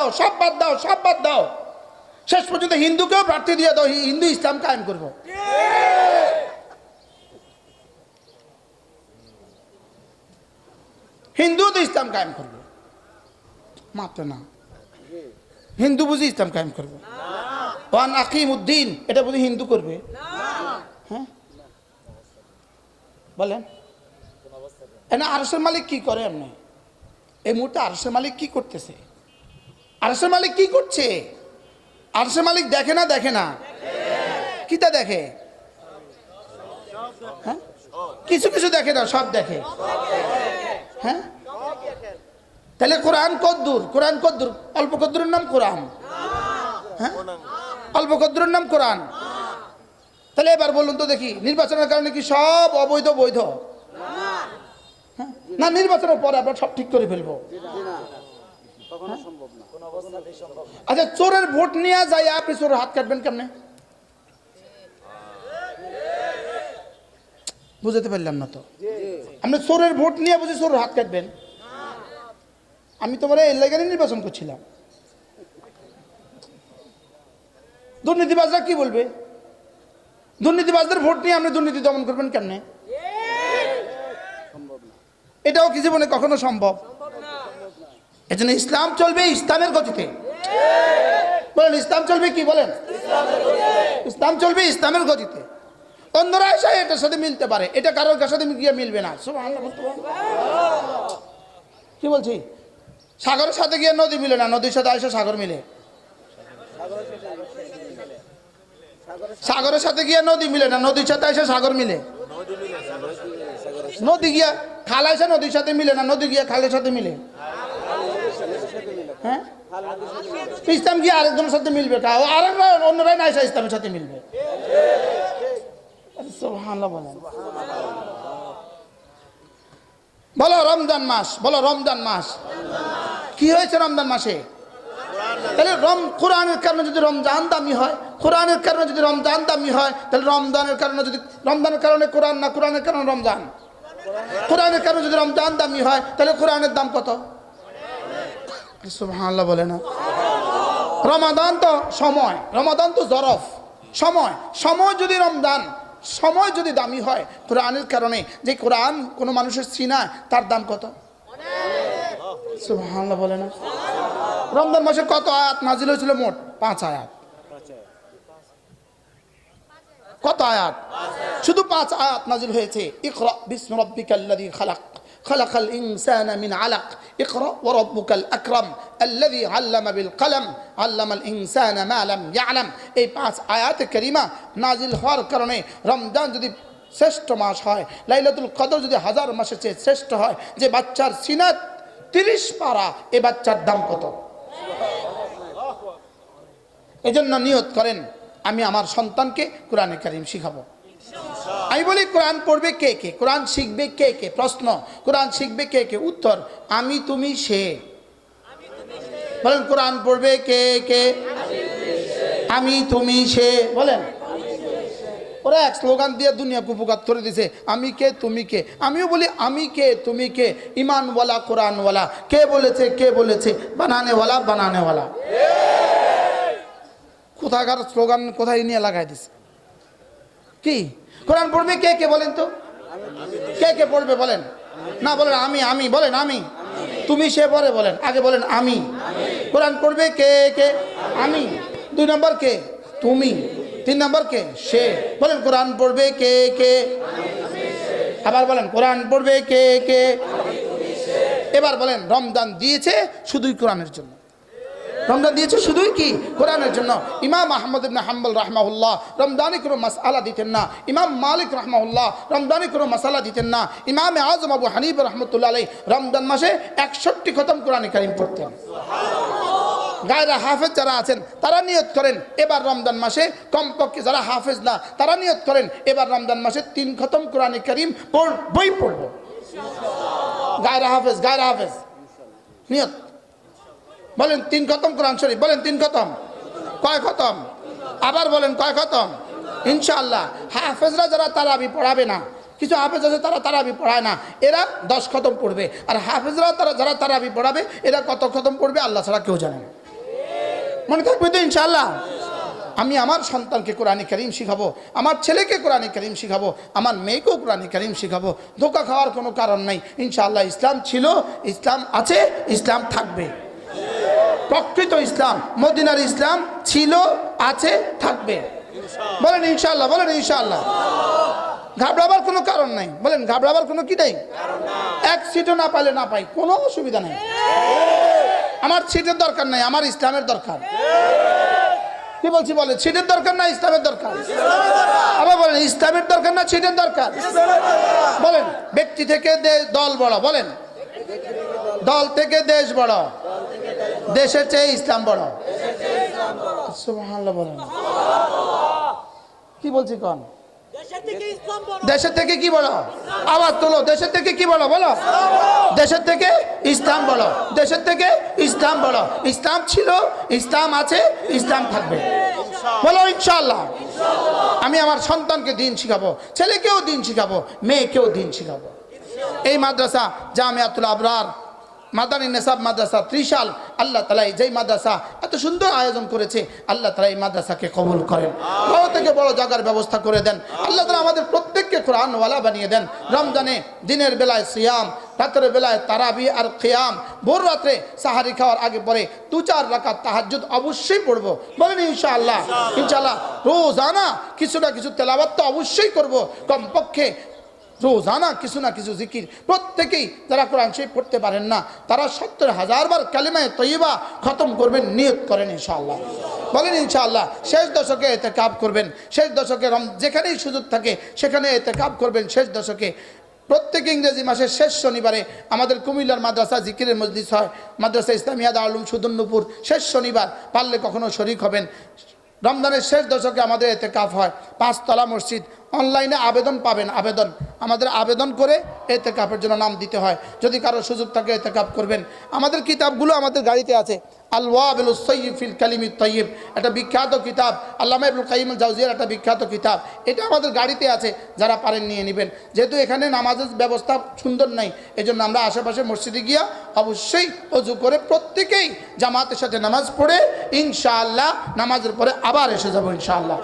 দাও, সব বাদ দাও, সব বাদ দাও। শেষ পর্যন্ত হিন্দুকেও প্রার্থী দিয়ে দাও হিন্দু ইসলাম কায়েম করব। হিন্দু তো ইসলাম কায়েম করবে। মাত্র না। হিন্দু বুঝি ইসলাম কায়েম করবে। ওয়ান আকিম উদ্দিন এটা বুঝি হিন্দু করবে। হ্যাঁ? বলেন। না আরসের মালিক কি করে এমনি? এই মুহূর্তে আরসের মালিক কি করতেছে? আরসের মালিক কি করছে? আরসের মালিক দেখে না দেখে না? কিটা দেখে? হ্যাঁ? কিছু কিছু দেখে না, সব দেখে। হ্যাঁ? তাহলে কোরআন কদ্দুর কোরআন কদ্দুর, অল্প কদ্দুরের নাম কোরআন। হ্যাঁ? অল্প কদ্দুরের নাম কোরআন। তাহলে এবার বলুন তো দেখি, নির্বাচনের কারণে কি সব অবৈধ, বৈধ? হ্যাঁ? না, নির্বাচনের পরে আমরা সব ঠিক করে ফেলব। আচ্ছা চোরের ভোট নিয়ে যাই আপনি চোরের হাত কাটবেন কেমনে? বুঝতে পারলাম না তো। আপনি চোরের ভোট নিয়ে বুঝি চোরের হাত কাটবেন? আমি তোমার এই লেগানি নির্বাচন করছিলাম। দুর্নীতিবাজরা কি বলবে? দুর্নীতিবাজদের ভোট নিয়ে আপনি দুর্নীতি দমন করবেন কেমনে? এটাও কি জীবনে কখনো সম্ভব? এজন্য ইসলাম চলবে ইসলামের গতিতে। বলেন, ইসলাম চলবে কি? বলেন। ইসলাম চলবে ইসলামের গতিতে। অন্যরা এসে এটার সাথে মিলতে পারে। এটা কারোর সাথে গিয়ে মিলবে না? কি বলছি? সাগরের সাথে গিয়ে নদী মিলে না? নদীর সাথে এসে সাগর মিলে। সাগরের সাথে গিয়ে নদী মিলে না? নদীর সাথে এসে সাগর মিলে। নদী গিয়া খাল এসে নদীর সাথে মিলে না? নদী গিয়া খালের সাথে মিলে। হ্যাঁ? ইসলাম গিয়ে আরেকজনের সাথে মিলবে? কা আরেকরা অন্যরাই না এসে ইসলামের সাথে মিলবে? বলো রমজান মাস, বলো রমজান মাস। কি হয়েছে রমজান মাসে? তাহলে রম কোরআনের কারণে যদি রমজান দামি হয়, কোরআনের কারণে যদি রমজান দামি হয়, তাহলে রমজানের কারণে যদি রমজানের কারণে কোরআন না, কোরআনের কারণে রমজান। কোরআনের কারণে যদি রমজান দামি হয়, তাহলে কোরআনের দাম কত? সুবহানাল্লাহ বলে না। রমাদান তো সময়, রমাদান তো জরফ। সময় সময় যদি রমজান, সময় যদি দামি হয়, কোরআনের কারণে যে কোরআন কোনো মানুষের সিনা, তার দাম কত? বলে না। রমজান মাসে কত আয়াত নাজিল হয়েছিল মোট? পাঁচ আয়াত। কত আয়াত? শুধু পাঁচ আয়াত নাজিল হয়েছে। ইকরা বিস্মি রাব্বিকাল্লাযী খালাক। মিন আলাক ইকরা ওয়া রাব্বুকাল আকরাম আল্লাযী আল্লামা বিল কলম আল্লামাল ইনসানা মা লাম ইয়ালাম এই পাঁচ আয়াতে কারিমা নাজিল হওয়ার কারণে রমজান যদি শ্রেষ্ঠ মাস হয়, লাইলাতুল কদর যদি হাজার মাসের চেয়ে শ্রেষ্ঠ হয়, যে বাচ্চার সিনাত তিরিশ পারা, এ বাচ্চার দাম কত? এজন্য নিয়ত করেন, আমি আমার সন্তানকে কোরআনে কারিম শিখাবো। আমি বলি কোরআন পড়বে কে কে? কোরআন শিখবে কে কে? প্রশ্ন। কোরআন শিখবে কে কে? উত্তর, আমি তুমি সে। বলেন, কোরআন পড়বে কে কে? আমি তুমি সে। বলেন। ওরা এক স্লোগান দিয়ে দুনিয়া কুপুকাত করে দিছে। আমি কে, তুমি কে? আমিও বলি, আমি কে, তুমি কে? ইমানওয়ালা, কোরআনওয়ালা। কে বলেছে কে বলেছে? বানানেওয়ালা বানানেওয়ালা। কোথাকার স্লোগান কোথায় নিয়ে লাগাই দিছে? কি? কোরআন পড়বে কে কে বলেন তো? কে কে পড়বে বলেন? না বলেন আমি আমি, বলেন আমি। তুমি সে পরে বলেন, আগে বলেন আমি। কোরআন পড়বে কে কে? আমি। দুই নম্বর কে? তুমি। তিন নম্বর কে? সে। বলেন কোরআন পড়বে কে কে? আবার বলেন, কোরআন পড়বে কে কে? এবার বলেন, রমজান দিয়েছে শুধুই কোরআনের জন্য। রমজান দিয়েছে শুধুই কি? কোরআনের জন্য। ইমাম আহমদ ইবনে হাম্বল রাহমাহুল্লাহ রমজানে কোনো মাসআলা দিতেন না। ইমাম মালিক রাহমাহুল্লাহ রমজানে কোনো মাসালা দিতেন না। ইমাম আজম আবু হানিফ রহমতুল্লাহ আলাই রমজান মাসে একষট্টি খতম কোরআনে কারিম পড়তেন। গায়রা হাফেজ যারা আছেন, তারা নিয়ত করেন, এবার রমজান মাসে কমপক্ষে যারা হাফেজ না, তারা নিয়ত করেন, এবার রমজান মাসে তিন খতম কোরআনে কারিম বই পড়ব। গায়রা হাফেজ গায়রা হাফেজ। নিয়ত। বলেন তিন খতম কোরআন শরীফ, বলেন তিন খতম। কয় খতম? আবার বলেন কয় খতম? ইনশাআল্লাহ। হাফেজরা যারা তারাবি পড়াবে না। কিছু হাফেজ আছে তারা তারাবি পড়ায় না। এরা দশ খতম পড়বে। আর হাফেজরা তারা যারা তারাবি পড়াবে, এরা কত খতম পড়বে আল্লাহ ছাড়া কেউ জানে না। মনে থাকবে তো ইনশাল্লাহ আমি আমার সন্তানকে কোরআনে করিম শিখাবো, আমার ছেলেকে কোরআনে করিম শিখাবো, আমার মেয়েকেও কোরআনে করিম শিখাবো। ধোকা খাওয়ার কোনো কারণ নাই। ইনশাআল্লাহ ইসলাম ছিল, ইসলাম আছে, ইসলাম থাকবে। প্রকৃত ইসলাম, মদিনার ইসলাম ছিল, আছে, থাকবে। বলেন ইনশাল্লাহ বলেন ইনশাল্লাহ ঘাবড়াবার কোনো কারণ নাই। বলেন, ঘাবড়াবার কোনো কি নাই? এক সিটও না পাইলে না পাই, কোনো অসুবিধা নেই। আমার সিটের দরকার নাই, আমার ইসলামের দরকার। কি বলছি বলে সিটের দরকার না ইসলামের দরকার? আবার বলেন, ইসলামের দরকার না সিটের দরকার? বলেন, ব্যক্তি থেকে দেশ দল বড়, বলেন। দল থেকে দেশ বড়। দেশের চেয়ে ইসলাম বড়। বলেন। কি বলছি কন? দেশের থেকে কি বলো আওয়াজ তোলো দেশের থেকে কি বলো বলো? দেশের থেকে ইসলাম বলো দেশের থেকে ইসলাম বলো ইসলাম ছিল ইসলাম আছে ইসলাম থাকবে। বলো ইনশাল্লাহ আমি আমার সন্তানকে দিন শিখাবো ছেলেকেও দিন শিখাবো মেয়েকেও দিন শিখাবো। এই মাদ্রাসা জামিয়াতুল আবরার মাদানী নেসাব মাদ্রাসা ত্রিশাল, আল্লাহ তালা এই যেই মাদ্রাসা এত সুন্দর আয়োজন করেছে, আল্লাহ তালা এই মাদ্রাসাকে কবুল করেন। বড় থেকে বড় জায়গার ব্যবস্থা করে দেন। আল্লাহ তালা আমাদের প্রত্যেককে কোরআনওয়ালা বানিয়ে দেন। রমজানে দিনের বেলায় সিয়াম, রাতের বেলায় তারাবি আর খেয়াম, ভোর রাত্রে সাহারি খাওয়ার আগে পরে দু চার রাকাত তাহাজ্জুদ অবশ্যই পড়ব। বলেন ইনশাআল্লাহ ইনশাআল্লাহ, রোজানা কিছু না কিছু তেলাবাত তো অবশ্যই করব। কমপক্ষে রোজানা কিছু না কিছু জিকির। প্রত্যেকেই যারা কোরআন শরীফ পড়তে পারেন না, তারা সত্তর হাজার বার কালিমায় তৈবা খতম করবেন, নিয়ত করেন ইনশাআল্লাহ। বলেন ইনশাআল্লাহ, শেষ দশকে এতে কাপ করবেন, শেষ দশকে রম, যেখানেই সুযোগ থাকে, সেখানে এতে কাপ করবেন, শেষ দশকে। প্রত্যেক ইংরেজি মাসের শেষ শনিবারে আমাদের কুমিল্লার মাদ্রাসা জিকিরের মসজিদ হয়। মাদ্রাসা ইসলামিয়াদ আলম সুদন্নপুর, শেষ শনিবার পারলে কখনো শরিক হবেন। রমজানের শেষ দশকে আমাদের এতে কাপ হয়। পাঁচতলা মসজিদ, অনলাইনে আবেদন পাবেন, আবেদন। আমাদের আবেদন করে এতে কাপের জন্য নাম দিতে হয়। যদি কারও সুযোগ থাকে এতে কাপ করবেন। আমাদের কিতাবগুলো আমাদের গাড়িতে আছে। আল ওয়াবিল সৈয়িব ফিল কালিমি তৈয়ব। একটা বিখ্যাত কিতাব। আল্লামা ইবুল কাইম জাউজিয়ার একটা বিখ্যাত কিতাব। এটা আমাদের গাড়িতে আছে। যারা পারেন নিয়ে নেবেন। যেহেতু এখানে নামাজের ব্যবস্থা সুন্দর নাই, এজন্য আমরা আশেপাশে মসজিদে গিয়া অবশ্যই অজু করে প্রত্যেকেই জামাতের সাথে নামাজ পড়ে ইনশাআল্লাহ নামাজের পরে আবার এসে যাব ইনশাআল্লাহ।